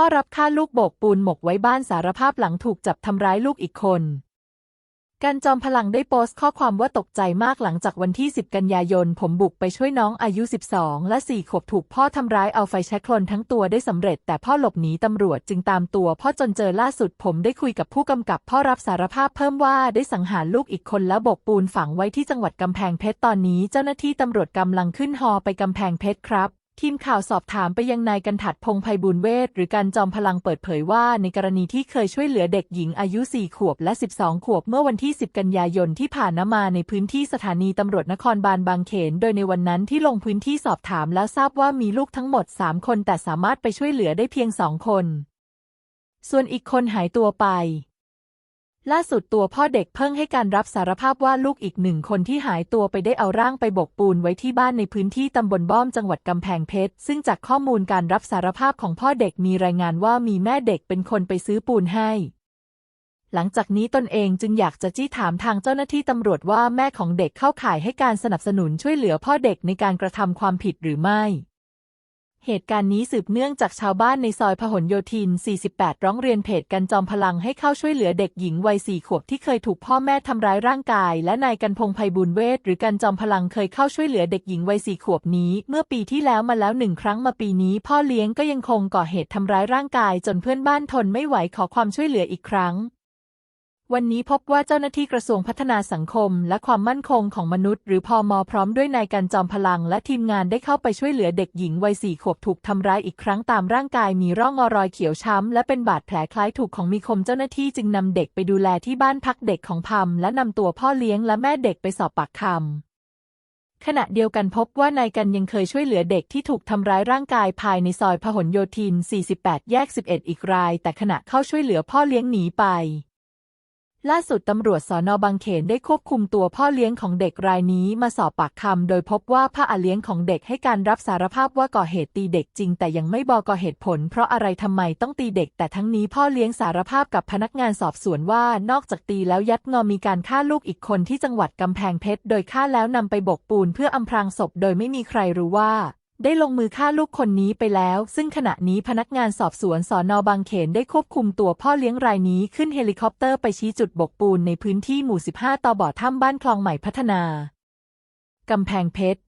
พ่อรับฆ่าลูกโบกปูนหมกไว้บ้านสารภาพหลังถูกจับทำร้ายลูกอีกคนการจอมพลังได้โพสต์ข้อความว่าตกใจมากหลังจากวันที่ 10 กันยายน ผมบุกไปช่วยน้องอายุ 12 และ 4 ขวบถูกพ่อทำร้ายเอาไฟแช็กคลนทั้งตัวได้สำเร็จ แต่พ่อหลบหนีตำรวจจึงตามตัว พ่อจนเจอล่าสุดผมได้คุยกับผู้กำกับพ่อรับสารภาพเพิ่มว่าได้สังหารลูกอีกคนแล้วบกปูนฝังไว้ที่จังหวัดกำแพงเพชรตอนนี้ เจ้าหน้าที่ตำรวจกำลังขึ้นฮอไปกำแพงเพชรครับ ทีมข่าวสอบถามไปยังนายกันถัดพงไพบุญเวทหรือการจอมพลังเปิดเผยว่า ในกรณีที่เคยช่วยเหลือเด็กหญิงอายุ 4 ขวบและ 12 ขวบเมื่อวันที่ 10 กันยายนที่ผ่านมาในพื้นที่สถานีตำรวจนครบาลบางเขน โดยในวันนั้นที่ลงพื้นที่สอบถามแล้วทราบว่ามีลูกทั้งหมด 3 คนแต่สามารถไปช่วยเหลือได้เพียง 2 คน ส่วนอีกคนหายตัวไป ล่าสุดตัวพ่อเด็กเพิ่งให้การรับสารภาพว่าลูกอีกหนึ่งคนที่หายตัวไปได้เอาร่างไปบกปูนไว้ที่บ้านในพื้นที่ตำบลบ้อมจังหวัดกำแพงเพชร ซึ่งจากข้อมูลการรับสารภาพของพ่อเด็กมีรายงานว่ามีแม่เด็กเป็นคนไปซื้อปูนให้ หลังจากนี้ตนเองจึงอยากจะจี้ถามทางเจ้าหน้าที่ตำรวจว่าแม่ของเด็กเข้าข่ายให้การสนับสนุนช่วยเหลือพ่อเด็กในการกระทำความผิดหรือไม่ เหตุการณ์นี้สืบเนื่องจากชาวบ้านในซอยพหลโยธิน 48 ร้องเรียนเพจกันจอมพลังให้เข้าช่วยเหลือเด็กหญิงวัยสี่ขวบที่เคยถูกพ่อแม่ทำร้ายร่างกาย และนายกันพงไพบุญเวทหรือกันจอมพลังเคยเข้าช่วยเหลือเด็กหญิงวัยสี่ขวบนี้ เมื่อปีที่แล้วมาแล้วหนึ่งครั้งมาปีนี้ พ่อเลี้ยงก็ยังคงก่อเหตุทำร้ายร่างกาย จนเพื่อนบ้านทนไม่ไหวขอความช่วยเหลืออีกครั้ง วันนี้พบว่าเจ้าหน้าที่กระทรวงพัฒนาสังคม และความมั่นคงของมนุษย์ หรือพอมพร้อมด้วยนายกันจอมพลัง และทีมงานได้เข้าไปช่วยเหลือเด็กหญิงวัยสี่ขวบถูกทำร้ายอีกครั้งตามร่างกายมีร่องรอยเขียวช้ำ และเป็นบาดแผลคล้ายถูกของมีคมเจ้าหน้าที่จึงนำเด็กไปดูแลที่บ้านพักเด็กของพัมและนำตัวพ่อเลี้ยงและแม่เด็กไปสอบปากคำขณะเดียวกันพบว่านายกันยังเคยช่วยเหลือเด็กที่ถูกทำร้ายร่างกายภายในซอยพหลโยธิน 48 แยก 11 อีกราย แต่ขณะเข้าช่วยเหลือพ่อเลี้ยงหนีไป ล่าสุดตำรวจสอนอบางเขนได้ควบคุมตัวพ่อเลี้ยงของเด็กรายนี้มาสอบปากคำโดยพบว่าพ่ออาเลี้ยงของเด็กให้การรับสารภาพว่าก่อเหตุตีเด็กจริง แต่ยังไม่บอกก่อเหตุผล เพราะอะไรทำไมต้องตีเด็ก แต่ทั้งนี้พ่อเลี้ยงสารภาพกับพนักงานสอบสวนว่านอกจากตีแล้วยัดงอมีการฆ่าลูกอีกคนที่จังหวัดกำแพงเพชรโดยฆ่าแล้วนำไปบกปูนเพื่ออำพรางศพ โดยไม่มีใครรู้ว่า ได้ลงมือฆ่าลูกคนนี้ไปแล้ว ซึ่งขณะนี้พนักงานสอบสวนสอนอบางเขนได้ควบคุมตัวพ่อเลี้ยงรายนี้ขึ้นเฮลิคอปเตอร์ไปชี้จุดบกปูนในพื้นที่หมู่ 15ตอบ่อถ้ำบ้านคลองใหม่พัฒนากำแพงเพชร